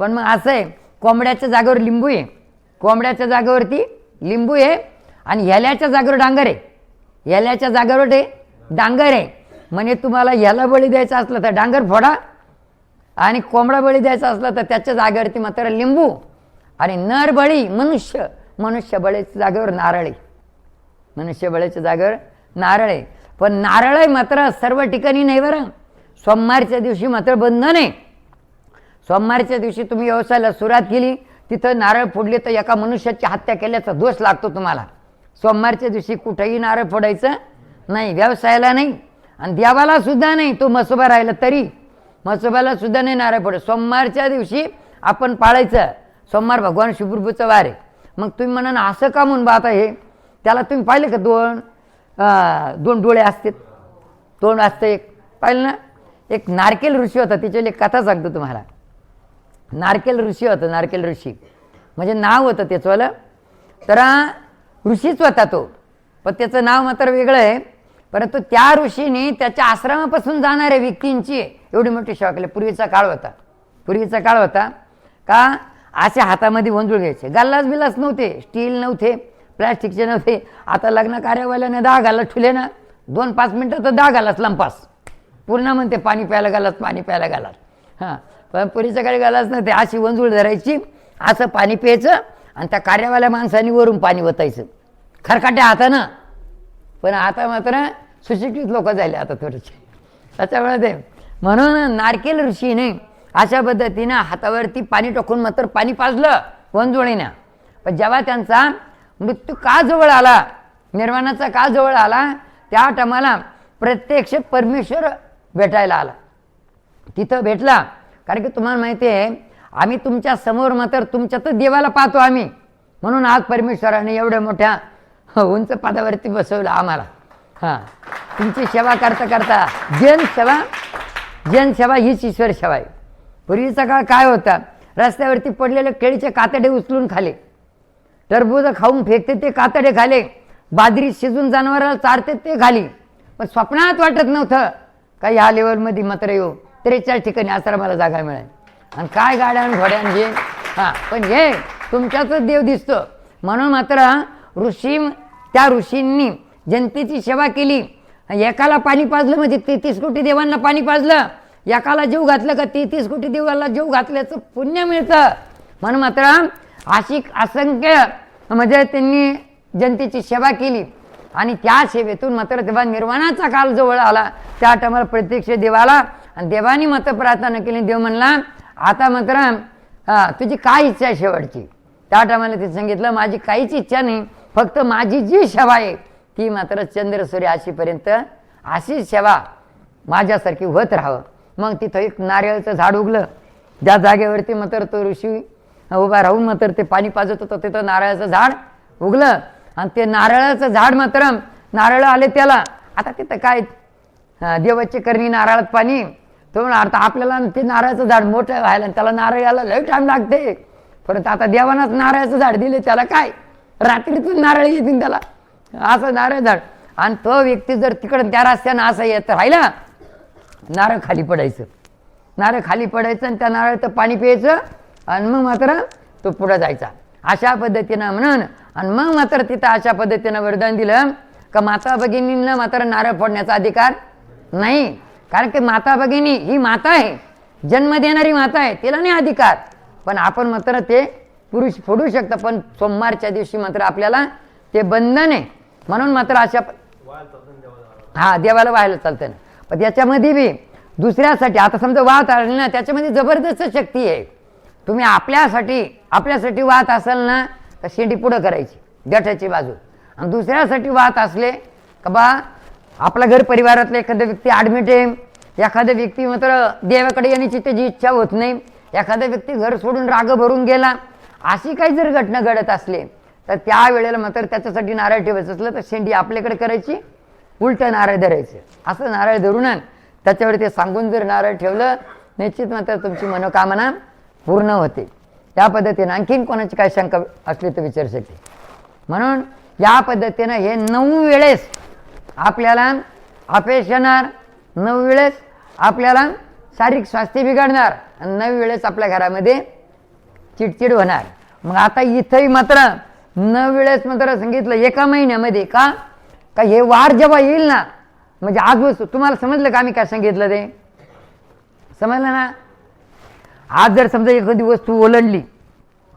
पण मग असं आहे कोंबड्याच्या जागेवर लिंबू आहे. कोंबड्याच्या जागेवरती लिंबू आहे आणि ह्याल्याच्या जागेवर डांगर आहे. ह्याल्याच्या जागेवर ते डांगर आहे. म्हणजे तुम्हाला ह्याला बळी द्यायचा असला तर डांगर फोडा आणि कोंबडा बळी द्यायचा असला तर त्याच्या जागेवरती मात्र लिंबू आणि नर बळी मनुष्य. मनुष्य बळीच्या जागेवर नारळ आहे. मनुष्य बळीच्या जागेवर नारळ आहे. पण नारळ आहे मात्र सर्व ठिकाणी नाही बरं. सोमवारच्या दिवशी मात्र बंधन आहे. सोमवारच्या दिवशी तुम्ही व्यवसायाला सुरुवात केली तिथं नारळ फोडले तर एका मनुष्याची हत्या केल्याचा दोष लागतो तुम्हाला. सोमवारच्या दिवशी कुठेही नारळ फोडायचं नाही व्यवसायाला नाही आणि देवाला सुद्धा नाही तो मसोबा राहिला तरी. मसोबाला सुद्धा नाही नारळ फोड सोमवारच्या दिवशी आपण पाळायचं. सोमवार भगवान शिवप्रभूचं वार आहे. मग तुम्ही म्हणा ना असं का म्हणून बात हे? त्याला तुम्ही पाहिलं का दोन? दोन डोळे असतात. तोंड असतं एक. पाहिलं ना? एक नारकेल ऋषी होता तिच्या एक कथा सांगतो तुम्हाला. नारकेल ऋषी होतं नारकेल ऋषी. म्हणजे नाव होतं त्याचंवालं तर ऋषीच होता तो. पण त्याचं नाव मात्र वेगळं आहे. परंतु त्या ऋषीने त्याच्या आश्रमापासून जाणाऱ्या व्यक्तींची एवढी मोठी सेवा केली. पूर्वीचा काळ होता. पूर्वीचा काळ होता. का? असे हातामध्ये वंजूळ घ्यायचे. गल्लास बिलास नव्हते. स्टील नव्हते. प्लॅस्टिकचे नव्हते. आता लग्न कार्यावाल्याने दहा घाला ठुले ना. दोन पाच मिनटं तर दहा घालास लंपास. पूर्ण म्हणते पाणी प्यायला घालास पाणी प्यायला घालास. हां. पण पुरीचं काही घालास ना ते अशी वंजूळ धरायची असं पाणी प्यायचं आणि त्या कार्यावाल्या माणसाने वरून पाणी वतायचं. खरकाट्या हातानं. पण आता मात्र सुशिक्षित लोक झाले आता थोडेसे. त्याच्यामुळे ते म्हणून नारकेल ऋषीने अशा पद्धतीनं हातावरती पाणी टाकून मात्र पाणी पाजलं वंजुळीनं. पण जेव्हा त्यांचा मृत्यू का जवळ आला निर्वाणाचा का जवळ आला त्या टायमाला प्रत्यक्ष परमेश्वर भेटायला आला. तिथं भेटला कारण की तुम्हाला माहिती आहे आम्ही तुमच्यासमोर मात्र तुमच्यातच देवाला पाहतो आम्ही. म्हणून आज परमेश्वराने एवढ्या मोठ्या उंच पदावरती बसवलं आम्हाला. हां. तुमची सेवा करता करता जन सेवा जैन सेवा हीच ईश्वर सेवा आहे. पूर्वीचा काळ काय होता रस्त्यावरती पडलेले केळीचे कातडे उचलून खाले. टरबूज खाऊन फेकते ते कातडे खाले. बाजरी शिजून जनावराला चारते ते खाली. पण स्वप्नात वाटत नव्हतं का ह्या लेवलमध्ये मात्र येऊ. त्रेचाळीस ठिकाणी आश्रमाला जागा मिळेल. आणि काय गाड्या आणि घोड्या हां? पण हे तुमच्यातच देव दिसतो. म्हणून मात्र ऋषी त्या ऋषींनी जनतेची सेवा केली. एकाला पाणी पाजलं म्हणजे तेहतीस कोटी देवांना पाणी पाजलं. एकाला जीव घातलं का तेहतीस कोटी देवाला जीव घातल्याचं पुण्य मिळतं. म्हणून मात्र अशी असंख्य म्हणजे त्यांनी जनतेची सेवा केली. आणि त्या सेवेतून मात्र तेव्हा निर्वाणाचा काल जवळ आला. त्या टायमाला प्रत्यक्ष देवाला आणि देवानी मात्र प्रार्थना केली. देव म्हणला आता मात्र हा, तुझी काय इच्छा आहे शेवटची? त्या टायमाला ते सांगितलं माझी काहीच इच्छा नाही. फक्त माझी जी सेवा आहे ती मात्र चंद्र सूर्य अशीपर्यंत अशी सेवा माझ्यासारखी होत राहावं. मग तिथं एक नारळचं झाड उगलं. ज्या जागेवरती मात्र तो ऋषी उभा राहून मात्र ते पाणी पाजत होतं तिथं नारळाचं झाड उगलं. आणि ते नारळाचं झाड मात्र नारळ आले त्याला. आता तिथं काय देवाची करणी नारळात पाणी. तो म्हणा आता आपल्याला ते नारळाचं झाड मोठं व्हायला आणि त्याला नारळ यायला लई टाईम लागते. परत आता देवानाच नारळाचं झाड दिले त्याला काय? रात्रीतून नारळ येतील त्याला. असं नारळ झाड. आणि तो व्यक्ती जर तिकडं त्या रस्त्यानं असं येत राहिला नारळ खाली पडायचं. नारळ खाली पडायचं आणि त्या नारळाचं पाणी प्यायचं आणि मग मात्र तो पुढं जायचा. अशा पद्धतीनं म्हणून आणि मग मात्र तिथं अशा पद्धतीनं वरदान दिलं का माता भगिनींना मात्र नारळ फोडण्याचा अधिकार नाही. कारण की माता भगिनी ही माता आहे. जन्म देणारी माता आहे. तिला नाही अधिकार. पण आपण मात्र ते पुरुष फोडू शकतं. पण सोमवारच्या दिवशी मात्र आपल्याला ते बंधन आहे. म्हणून मात्र अशा हा देवाला व्हायला चालतं ना. पण त्याच्यामध्ये बी दुसऱ्यासाठी आता समजा वाहत आले ना त्याच्यामध्ये जबरदस्त शक्ती आहे. तुम्ही आपल्यासाठी आपल्यासाठी वाहत असाल ना तर शेंडी पुढं करायची. जठाची बाजू. आणि दुसऱ्यासाठी वाहत असले का बा आपला घर परिवारातला एखादा व्यक्ती ॲडमिट आहे एखादा व्यक्ती मात्र देवाकडे येण्याची त्याची इच्छा होत नाही एखादा व्यक्ती घर सोडून राग भरून गेला अशी काही जर घटना घडत असली तर त्या वेळेला मात्र त्याच्यासाठी नारळ ठेवायचं असलं तर शेंडी आपल्याकडे करायची उलटं नारळ धरायचं. असं नारळ धरून त्याच्यावर ते सांगून जर नारळ ठेवलं निश्चित मात्र तुमची मनोकामना पूर्ण होते. त्या पद्धतीनं आणखीन कोणाची काय शंका असली तर विचारू शकते. म्हणून या पद्धतीनं हे नऊ वेळेस आपल्याला अपयश येणार. नऊ वेळेस आपल्याला शारीरिक स्वास्थ्य बिघडणार. आणि नऊ वेळेस आपल्या घरामध्ये चिडचिड होणार. मग आता इथंही मात्र न वेळेस मात्र सांगितलं एका महिन्यामध्ये का? का हे वार जेव्हा येईल ना म्हणजे आज वस्तू तुम्हाला समजलं का आम्ही काय सांगितलं ते? समजलं ना? आज जर समजा एखादी वस्तू ओलंडली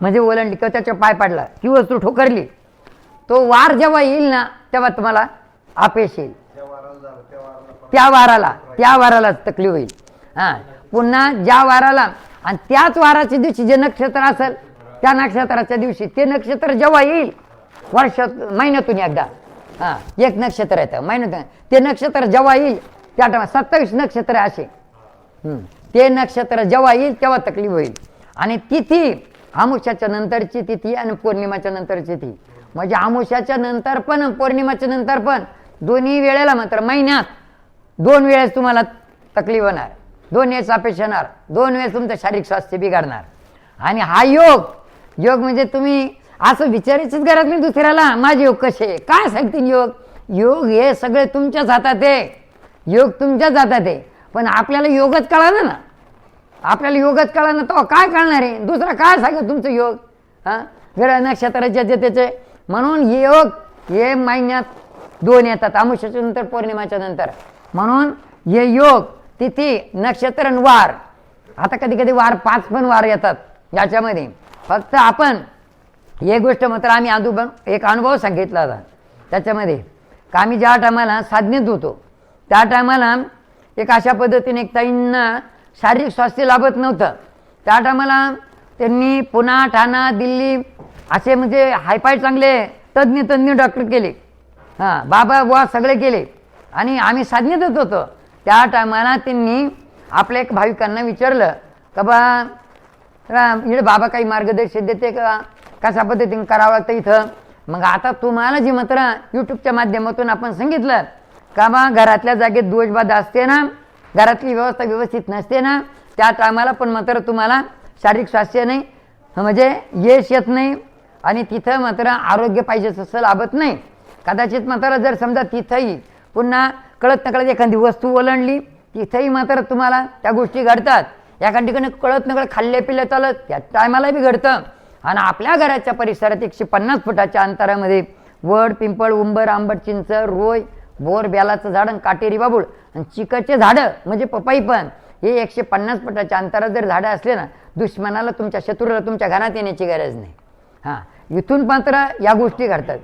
म्हणजे ओलंडली किंवा त्याच्या पाय पाडला ती वस्तू ठोकरली तो वार जेव्हा येईल ना तेव्हा तुम्हाला अपयश येईल त्या वाराला त्या वाराला तकलीफ होईल. हां. पुन्हा ज्या वाराला आणि त्याच वाराच्या दिवशी जे नक्षत्र असेल त्या नक्षत्राच्या दिवशी ते नक्षत्र जेव्हा येईल वर्षात महिन्यातून एकदा. हां. एक नक्षत्र येतं महिन्यातून. ते नक्षत्र जेव्हा येईल त्या टायमा सत्तावीस नक्षत्र असे. ते नक्षत्र जेव्हा येईल तेव्हा तकलीफ होईल. आणि तिथी आमुष्याच्या नंतरची तिथी आणि पौर्णिमाच्या नंतरची तिथी. म्हणजे आमुष्याच्या नंतर पण पौर्णिमाच्या नंतर पण दोन्ही वेळेला मात्र महिन्यात दोन वेळेस तुम्हाला तकलीफ होणार दोन वेळेस अपेक्ष येणार दोन वेळेस तुमचं शारीरिक स्वास्थ्य बिघडणार. आणि हा योग योग म्हणजे तुम्ही असं विचारायचंच घरात मी दुसऱ्याला माझे योग कसे काय सांगतील योग? योग हे सगळे तुमच्याच हातात आहे. योग तुमच्याच हातात आहे. पण आपल्याला योगच कळालं ना. आपल्याला योगच कळा ना तो काय कळणार आहे? दुसरा काय सांगत तुमचं योग? हां? ग्रह नक्षत्राचे त्याचे. म्हणून योग हे महिन्यात दोन येतात अमुष्याच्या नंतर पौर्णिमाच्या नंतर. म्हणून हे योग तिथी नक्षत्र आणि वार. आता कधी कधी वार पाच पण वार येतात याच्यामध्ये. फक्त आपण एक गोष्ट मात्र आम्ही अनुभव एक अनुभव सांगितला होता त्याच्यामध्ये. का आम्ही ज्या टायमाला साधनेत होतो त्या टायमाला एक अशा पद्धतीने एक ताईंना शारीरिक स्वास्थ्य लाभत नव्हतं. त्या टायमाला त्यांनी पुणा ठाणा दिल्ली असे म्हणजे हायफाय चांगले तज्ज्ञ तज्ज्ञ डॉक्टर केले. हां बाबा बुवा सगळे केले आणि आम्ही साधनेतच होतो. त्या टायमाला त्यांनी आपल्या एक भाविकांना विचारलं का बा इकडे बाबा काही मार्गदर्शन देते का? कशा पद्धतीने करावं लागतं इथं? मग आता तुम्हाला जी मात्र यूट्यूबच्या माध्यमातून आपण सांगितलं का बा घरातल्या जागेत दोषबाध असते ना घरातली व्यवस्था व्यवस्थित नसते ना त्या टायमाला पण मात्र तुम्हाला शारीरिक स्वास्थ्य नाही. म्हणजे यश येत नाही आणि तिथं मात्र आरोग्य पाहिजे तसं लाभत नाही. कदाचित मात्र जर समजा तिथंही पुन्हा कळत नकळत एखादी वस्तू ओलांडली तिथंही मात्र तुम्हाला त्या गोष्टी घडतात. एका ठिकाणी कळत नकळत खाल्ले पिल्ले चालत त्या टायमाला बी घडतं. आणि आपल्या घराच्या परिसरात एकशे पन्नास फुटाच्या अंतरामध्ये वड पिंपळ उंबर आंबट चिंच रोय बोर बेलाचं झाड आणि काटेरी बाबूळ आणि चिकचे झाडं म्हणजे पपई पण हे एकशे पन्नास फुटाच्या अंतरात जर झाडं असले ना दुश्मनाला तुमच्या शत्रूला तुमच्या घरात येण्याची गरज नाही. हां इथून मात्र या गोष्टी घडतात.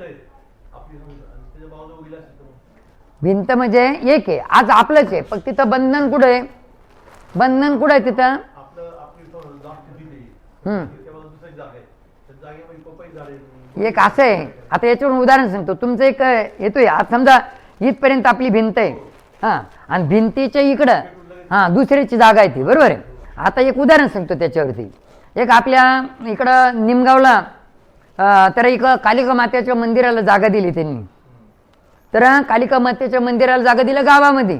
भिंत म्हणजे एक आहे. आज आपलंच आहे. पण तिथं बंधन कुठं आहे? बंधन कुठं आहे तिथं? हम्म. एक असं आहे. आता याच्यावरून उदाहरण सांगतो. तुमचं एक येतोय. आज समजा इथपर्यंत आपली भिंत आहे. हां. आणि भिंतीच्या इकडं हां दुसऱ्याची जागा आहे ती. बरोबर आहे? आता एक उदाहरण सांगतो त्याच्यावरती. एक आपल्या इकडं निमगावला तर एक कालिका मातेच्या मंदिराला जागा दिली त्यांनी. तर कालिका मातेच्या मंदिराला जागा दिलं गावामध्ये.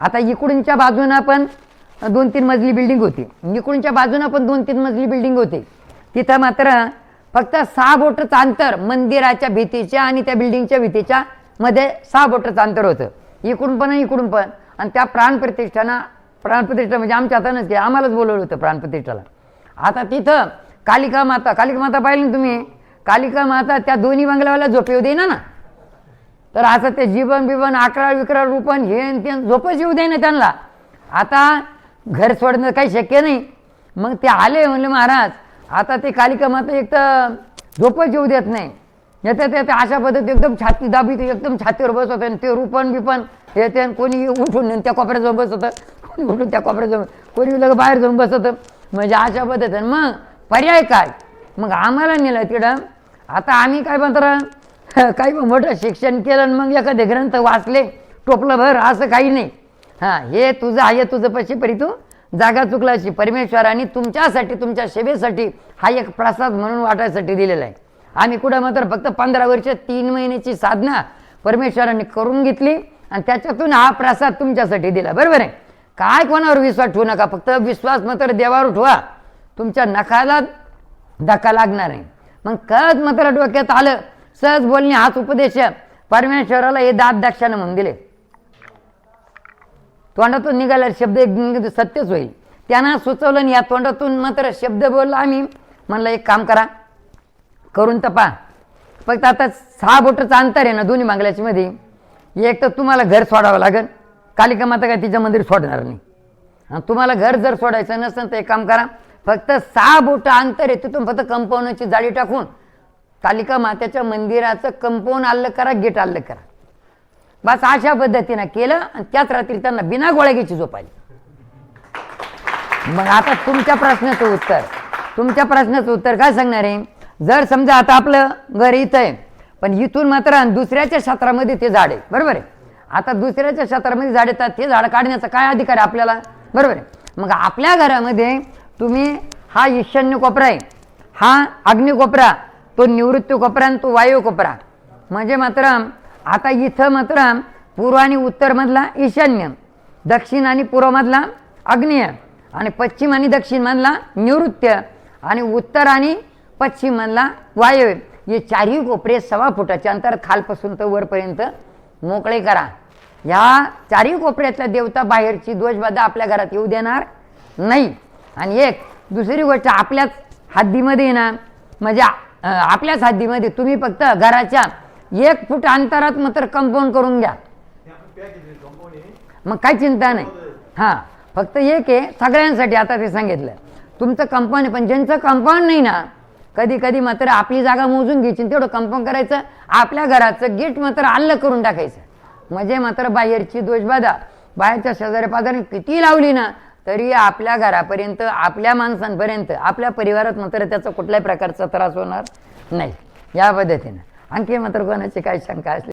आता इकडूनच्या बाजूनं पण दोन तीन मजली बिल्डिंग होती. इकडूनच्या बाजूनं पण दोन तीन मजली बिल्डिंग होती. तिथं मात्र फक्त सहा बोटचं अंतर मंदिराच्या भीतीच्या आणि त्या बिल्डिंगच्या भीतीच्या मध्ये सहा बोटचं अंतर होतं. इकडून पण इकडून पण. आणि त्या प्राणप्रतिष्ठाना प्राणप्रतिष्ठा म्हणजे आमच्या हातानंच नसते आम्हालाच बोलवलं होतं प्राणप्रतिष्ठाला आता तिथं कालिका माता कालिका माता पाहिली ना तुम्ही? कालिका माता त्या दोन्ही बंगल्यावाला झोप येऊ देईना ना तर असं ते जीवन बिवन अकरा विकरा रूपन हे ते झोपच येऊ दे ना त्यांना. आता घर सोडणं काही शक्य नाही. मग ते आले म्हणले महाराज आता ते कालिका माता एक तर झोपच येऊ देत नाही. येते ते अशा पद्धती एकदम छाती दाबी एकदम छातीवर बसत आणि ते रूपन बिपन येते आणि कोणी उठून त्या कोपऱ्यात जाऊन बसत कोणी उठून त्या कोपऱ्यात जाऊन कोणी लग बाहेर जाऊन बसत म्हणजे अशा पद्धतीने मग पर्याय काय? मग आम्हाला नेलं तिकडं. आता आम्ही काय म्हणतो काही मोठं शिक्षण केलं आणि मग एखादे ग्रंथ वाचले. टोपलं भर असं काही नाही. हां हे तुझं आहे तुझं पशी परी तू. जागा चुकला अशी परमेश्वराने तुमच्यासाठी तुमच्या सेवेसाठी हा एक प्रसाद म्हणून वाटायसाठी दिलेला आहे. आम्ही कुठं मात्र फक्त पंधरा वर्ष तीन महिन्याची साधना परमेश्वराने करून घेतली आणि त्याच्यातून हा प्रसाद तुमच्यासाठी दिला. बरोबर आहे? काय कोणावर विश्वास ठेवू नका फक्त विश्वास मात्र देवावर ठेवा. तुमच्या नखाला धक्का लागणार आहे. मग कळत मात्र डोक्यात आलं. सहज बोलणे हाच उपदेश परमेश्वराला हे दात दाक्षानं म्हणून दिले. तोंडातून निघाला शब्द एक सत्यच होईल. त्यांना सुचवलं आणि या तोंडातून मात्र शब्द बोलला आम्ही. म्हणलं एक काम करा. करून तपा. फक्त आता सहा बोटाचं अंतर आहे ना दोन्ही बांगल्याच्या मध्ये. एक तर तुम्हाला घर सोडावं लागेल. कालिका माता काय तिच्या मंदिर सोडणार नाही. आणि तुम्हाला घर जर सोडायचं नसेल तर एक काम करा. फक्त सहा बोट अंतर आहे तिथून फक्त कंपाऊंडची जाळी टाकून कालिका मातेच्या मंदिराचं कंपाऊंड आल्लं करा गेट आल्लं करा. बस अशा पद्धतीनं केलं आणि त्याच रात्री त्यांना बिना गोळ्याची झोप आली. मग आता तुमच्या प्रश्नाचं उत्तर. तुमच्या प्रश्नाचं उत्तर काय सांगणार आहे? जर समजा आता आपलं घर इथं आहे पण इथून मात्र दुसऱ्याच्या क्षेत्रामध्ये ते झाड आहे बरोबर आहे? आता दुसऱ्याच्या क्षेत्रामध्ये झाड येतात ते झाड काढण्याचा काय अधिकार आहे आपल्याला? बरोबर आहे? मग आपल्या घरामध्ये तुम्ही हा ईशान्य कोपरा आहे. हा अग्नी कोपरा तो निवृत्ती कोपरा आणि तो वायू कोपरा. म्हणजे मात्र आता इथं मात्र पूर्व आणि उत्तरमधला ईशान्य दक्षिण आणि पूर्वमधला अग्नेय आणि पश्चिम आणि दक्षिणमधला निवृत्य आणि उत्तर आणि पश्चिममधला वायव्य हे चारही कोपरे सव्वा फुटाच्या अंतर खालपासून तर वरपर्यंत मोकळे करा. ह्या चारही कोपऱ्यातल्या देवता बाहेरची दोषबाधा आपल्या घरात येऊ देणार नाही. आणि एक दुसरी गोष्ट आपल्याच हद्दीमध्ये ना म्हणजे आपल्याच हद्दीमध्ये तुम्ही फक्त घराच्या एक फूट अंतरात मात्र कंपाऊंड करून घ्या. मग काय चिंता नाही. हां फक्त एक आहे सगळ्यांसाठी आता ते सांगितलं. तुमचं कंपाऊंड पण ज्यांचं कंपाऊंड नाही ना कधी कधी मात्र आपली जागा मोजून घ्यायची तेवढं कंपाऊंड करायचं आपल्या घराचं गेट मात्र आल्लं करून टाकायचं. म्हणजे मात्र बाहेरची दोषबाधा बाहेरच्या शेजारी पाजारी किती लावली ना तरी आपल्या घरापर्यंत आपल्या माणसांपर्यंत आपल्या परिवारात मात्र त्याचा कुठल्याही प्रकारचा त्रास होणार नाही. या पद्धतीनं. आणखी मात्र कोणाची काही शंका असली